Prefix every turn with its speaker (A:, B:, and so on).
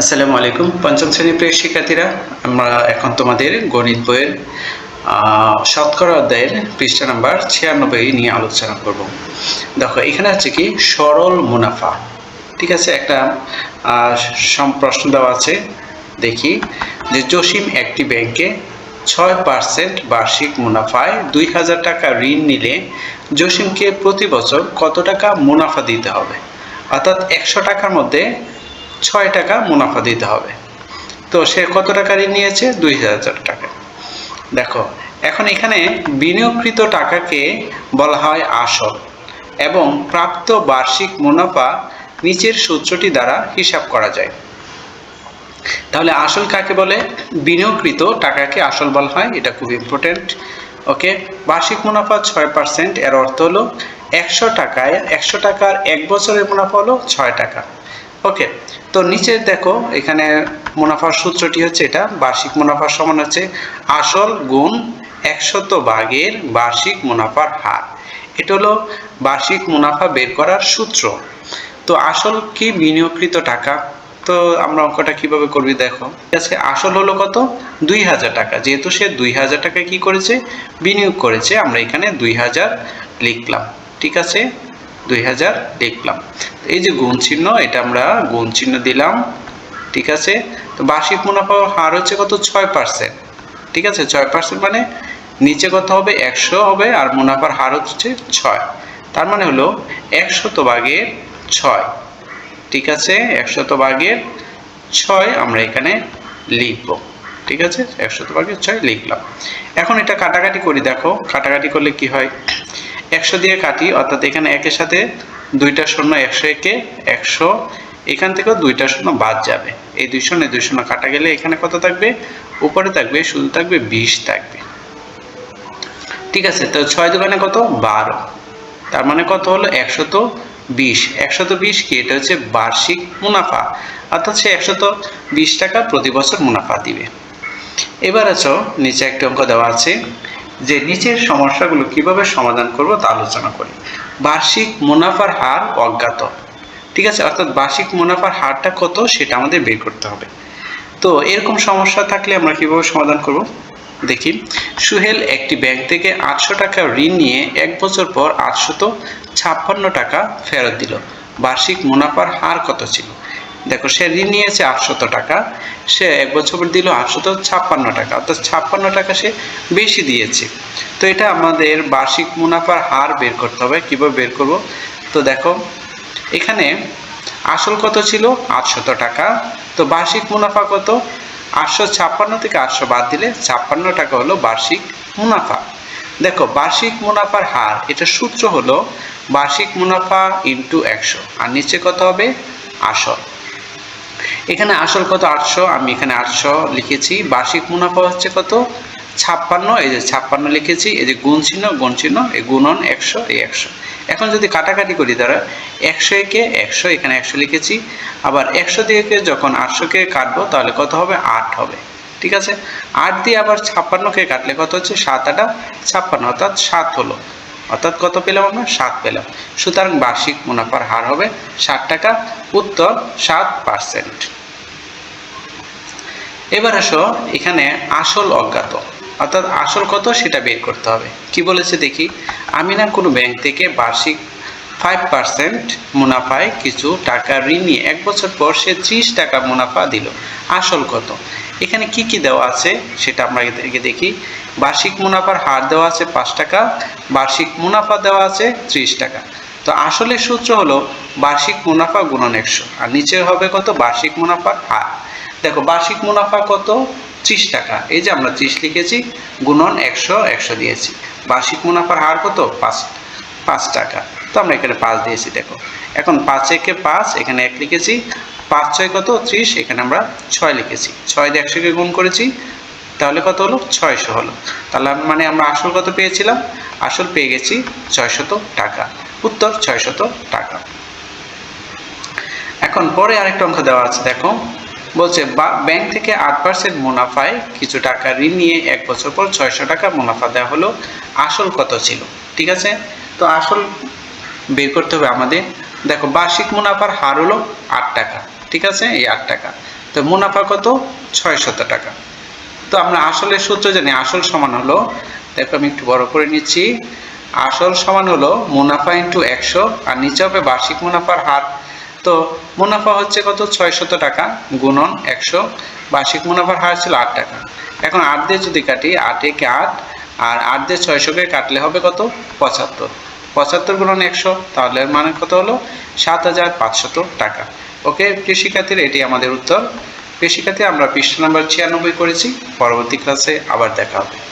A: আসসালামু আলাইকুম। পঞ্চম শ্রেণির প্রিয় শিক্ষার্থীরা, আমরা এখন তোমাদের গণিত বইয়ের শতকরা অধ্যায়ের পৃষ্ঠা নাম্বার ছিয়ানব্বই নিয়ে আলোচনা করব। দেখো, এখানে আছে কি? সরল মুনাফা। ঠিক আছে? একটা প্রশ্ন দেওয়া আছে। দেখি, যে জসিম একটি ব্যাংকে ছয় পার্সেন্ট বার্ষিক মুনাফায় দুই হাজার টাকা ঋণ নিলে জসিমকে প্রতি বছর কত টাকা মুনাফা দিতে হবে? অর্থাৎ একশো টাকার মধ্যে ছয় টাকা মুনাফা দিতে হবে। তো সে কত টাকা ঋণ নিয়েছে? দুই হাজার টাকা। দেখো, এখন এখানে বিনিয়োগকৃত টাকাকে বলা হয় আসল এবং প্রাপ্ত বার্ষিক মুনাফা নিচের সূত্রটি দ্বারা হিসাব করা যায়। তাহলে আসল কাকে বলে? বিনিয়োগকৃত টাকাকে আসল বলা হয়, এটা খুব ইম্পর্টেন্ট ওকে, বার্ষিক মুনাফা ছয় পার্সেন্ট এর অর্থ হলো একশো টাকায়, একশো টাকার এক বছরের মুনাফা হলো ছয় টাকা। ওকে তো নিচে দেখো, এখানে মুনাফার সূত্রটি হচ্ছে এটা, বার্ষিক মুনাফার সমান হচ্ছে আসল গুণ একশত ভাগের বার্ষিক মুনাফার হার। এটা হলো বার্ষিক মুনাফা বের করার সূত্র। তো আসল কি বিনিয়োগকৃত টাকা? তো আমরা অঙ্কটা কীভাবে করবি দেখো। ঠিক আছে, আসল হলো কত? দুই হাজার টাকা। যেহেতু সে দুই হাজার টাকা কি করেছে? বিনিয়োগ করেছে। আমরা এখানে দুই হাজার লিখলাম। ঠিক আছে? দুই হাজার লিখলাম। এই যে গুণ চিহ্ন, এটা আমরা গুণ চিহ্ন দিলাম, ঠিক আছে? তো বার্ষিক মুনাফা হার হচ্ছে কত? ছয় পার্সেন্ট ঠিক আছে? ছয় পার্সেন্ট মানে নিচে কত হবে? একশো হবে, আর মুনাফার হার হচ্ছে ছয়। তার মানে হলো একশত ভাগের ছয়, ঠিক আছে? একশত ভাগের ছয় আমরা এখানে লিখব, ঠিক আছে? একশত ভাগের ছয় লিখলাম। এখন এটা কাটাকাটি করি, দেখো, কাটাকাটি করলে কি হয়? একশো দিয়ে কাটি, অর্থাৎ এখানে একের সাথে দুইটা শূন্য একশো একে একশো, এখান থেকেও দুইটা শূন্য বাদ যাবে। এই দুই শূন্য দুই শূন্য কাটা গেলে এখানে কত থাকবে? উপরে থাকবে, শুধু থাকবে বিশ থাকবে। ঠিক আছে, তো ছয় দোকানে কত? বারো। তার মানে কত হলো? একশত বিশ। একশত বিশ কি? এটা হচ্ছে বার্ষিক মুনাফা। অর্থাৎ সে একশত বিশ টাকা প্রতি বছর মুনাফা দিবে। এবার আছো, নিচে একটা অঙ্ক দেওয়া আছে। যে নিচের সমস্যাগুলো কীভাবে সমাধান করব তা আলোচনা করি। বার্ষিক মুনাফার হার অজ্ঞাত। ঠিক আছে? অর্থাৎ বার্ষিক মুনাফার হারটা কত সেটা আমাদের বের করতে হবে। তো এরকম সমস্যা থাকলে আমরা কীভাবে সমাধান করব? দেখি। সুহেল একটি ব্যাংক থেকে আটশো টাকা ঋণ নিয়ে এক বছর পর আটশত ছাপ্পান্ন টাকা ফেরত দিল। বার্ষিক মুনাফার হার কত ছিল? দেখো, সে ঋণ নিয়েছে আটশত টাকা, সে এক বছর দিল আটশত ছাপ্পান্ন টাকা, অর্থাৎ ছাপ্পান্ন টাকা সে বেশি দিয়েছে। তো এটা আমাদের বার্ষিক মুনাফার হার বের করতে হবে, কীভাবে বের করব? তো দেখো, এখানে আসল কত ছিল? আটশত টাকা। তো বার্ষিক মুনাফা কত? আটশো ছাপ্পান্ন থেকে আটশো বাদ দিলে ছাপ্পান্ন টাকা হলো বার্ষিক মুনাফা। দেখো, বার্ষিক মুনাফার হার, এটা সূত্র হলো বার্ষিক মুনাফা ইন্টু একশো, আর নিচে কত হবে? আসল এখানে আসল কত? আটশো। আমি এখানে আটশো লিখেছি। বার্ষিক মুনাফা হচ্ছে কত? ছাপ্পান্ন। এই যে ছাপ্পান্ন লিখেছি। এই যে গুণ চিহ্ন গুণ চিহ্ন, এই গুণন একশো, এই একশো। এখন যদি কাটাকাটি করি তারা, একশো একে একশো, এখানে একশো লিখেছি। আবার একশো দিয়ে যখন আটশোকে কাটবো, তাহলে কত হবে? আট হবে। ঠিক আছে? আট দিয়ে আবার ছাপ্পান্নকে কাটলে কত হচ্ছে? সাত আটা ছাপ্পান্ন। অর্থাৎ সাত হলো। অর্থাৎ কত পেলাম আমরা? সাত পেলাম। সুতরাং বার্ষিক মুনাফার হার হবে ষাট টাকা। উত্তর সাত পার্সেন্ট। এবার আসো, এখানে আসল অজ্ঞাত। অর্থাৎ আসল কত সেটা বের করতে হবে। কি বলেছে দেখি? আমি না কোনো ব্যাংক থেকে বার্ষিক ফাইভ পার্সেন্ট মুনাফায় কিছু টাকা ঋণ নিয়ে এক বছর পর সে ত্রিশ টাকা মুনাফা দিল। আসল কত? এখানে কি কি দেওয়া আছে সেটা আমরা দেখি। বার্ষিক মুনাফার হার দেওয়া আছে পাঁচ টাকা, বার্ষিক মুনাফা দেওয়া আছে ত্রিশ টাকা। তো আসলে সূত্র হলো বার্ষিক মুনাফা গুণন একশো। আর নিচে হবে কত? বার্ষিক মুনাফার হার। দেখো, বার্ষিক মুনাফা কত? ত্রিশ টাকা। এই যে আমরা ত্রিশ লিখেছি, গুণন একশো একশো দিয়েছি। বার্ষিক মুনাফার হার কত? পাঁচ পাঁচ টাকা। তো আমরা এখানে পাঁচ দিয়েছি, দেখো। এখন পাঁচ একে পাঁচ, এখানে এক লিখেছি। পাঁচ ছয় কত? ত্রিশ, এখানে আমরা ছয় লিখেছি। ছয় দিয়ে একশোকে গুণ করেছি, তাহলে কত হলো? ছয়শো হলো। তাহলে মানে আমরা আসল কত পেয়েছিলাম? আসল পেয়ে গেছি ছয়শত টাকা। উত্তর, ছয়শত টাকা। এখন পরে আরেকটা অঙ্ক দেওয়া আছে, দেখো। বলছে ব্যাংক থেকে আট পার্সেন্ট মুনাফায় কিছু টাকা ঋণ নিয়ে এক বছর পর ছয়শো টাকা মুনাফা দেওয়া হলো। আসল কত ছিল? ঠিক আছে? তো আসল বের করতে হবে আমাদের। দেখো, বার্ষিক মুনাফার হার হলো আট টাকা। ঠিক আছে? এই আট টাকা। তো মুনাফা কত? ছয়শত টাকা। তো আমরা আসলের সূত্র জানি, আসল সমান হলো, দেখো আমি একটু বড় করে নিচ্ছি, আসল সমান হলো মুনাফা ইন্টু একশো, আর নিচে হবে বার্ষিক মুনাফার হার। তো মুনাফা হচ্ছে কত? ছয়শত টাকা গুণন একশো। বার্ষিক মুনাফার হার ছিল আট টাকা। এখন আট দিয়ে যদি কাটি, আট একে আট, আর আট দিয়ে ছয়শোকে কাটলে হবে কত? পঁচাত্তর। পঁচাত্তর গুণন একশো, তাহলে মানে কত হলো? সাত হাজার পাঁচশত টাকা। ওকে শিক্ষার্থীরা এটি আমাদের উত্তর। শিক্ষার্থী আমরা পৃষ্ঠ নাম্বার ছিয়ানব্বই করেছি। পরবর্তী ক্লাসে আবার দেখা হবে।